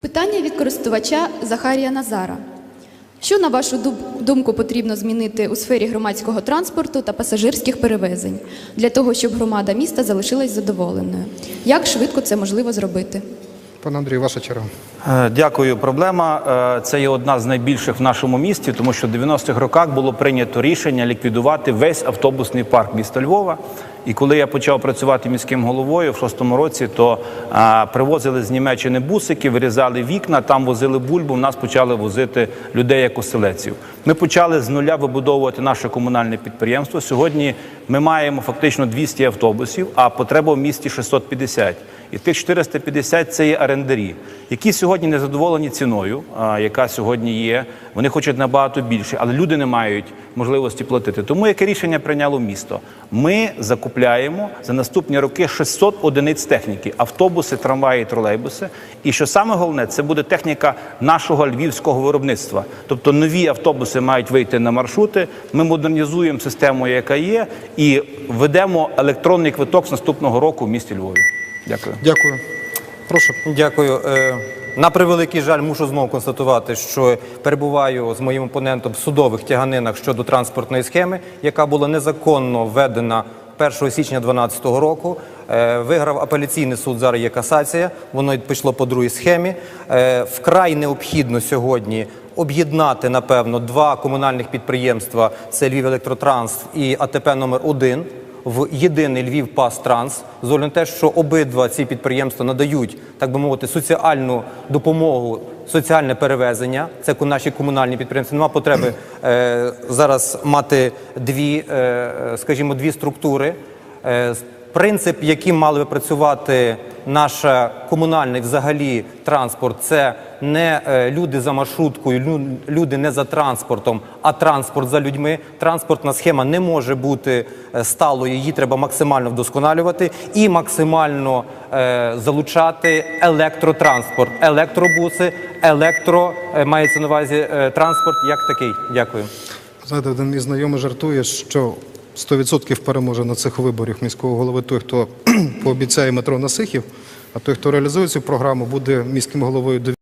Питання від користувача Захарія Назара. Що, на вашу думку, потрібно змінити у сфері громадського транспорту та пасажирських перевезень для того, щоб громада міста залишилась задоволеною? Як швидко це можливо зробити? Пане Андрію, ваша черга. Е, Дякую. Проблема е, це є одна з найбільших в нашому місті, тому що в 90-х роках було прийнято рішення ліквідувати весь автобусний парк міста Львова. І коли я почав працювати міським головою в шостому році, то а, привозили з Німеччини бусики, вирізали вікна, там возили бульбу. В нас почали возити людей як оселеців. Ми почали з нуля вибудовувати наше комунальне підприємство. Сьогодні ми маємо фактично 200 автобусів, а потреба в місті 650. І тих 450 – це є орендарі, які сьогодні не задоволені ціною, яка сьогодні є. Вони хочуть набагато більше, але люди не мають можливості платити. Тому яке рішення прийняло місто? Ми закупляємо за наступні роки 600 одиниць техніки: автобуси, трамваї, тролейбуси. І що саме головне, це буде техніка нашого львівського виробництва. Тобто нові автобуси мають вийти на маршрути. Ми модернізуємо систему, яка є, і ведемо електронний квиток з наступного року в місті Львові. Дякую. Дякую. Прошу. Дякую. Е, На превеликий жаль, мушу знову констатувати, що перебуваю з моїм опонентом в судових тяганинах щодо транспортної схеми, яка була незаконно введена 1 січня 2012 року. Е, Виграв апеляційний суд, зараз є касація, воно пішло по другій схемі. Е, Вкрай необхідно сьогодні об'єднати, напевно, два комунальних підприємства: це Львів Електротранс і АТП номер 1 в єдиний Львів Пас Транс з огляду на те, що обидва ці підприємства надають, так би мовити, соціальну допомогу, соціальне перевезення. Це наші комунальні підприємства. Нема потреби е, зараз мати дві, е, скажімо, дві структури. Е, Принцип, яким мали би працювати наш комунальний взагалі транспорт, це не е, люди за маршруткою, лю- люди не за транспортом, а транспорт за людьми. Транспортна схема не може бути е, сталою, її треба максимально вдосконалювати і максимально е, залучати електротранспорт, електробуси, електро е, мається на увазі е, транспорт як такий. Дякую. Знаєте, один мій знайомий жартує, що 100% переможе на цих виборах міського голови той, хто пообіцяє метро Насихів, а той, хто реалізує цю програму, буде міським головою до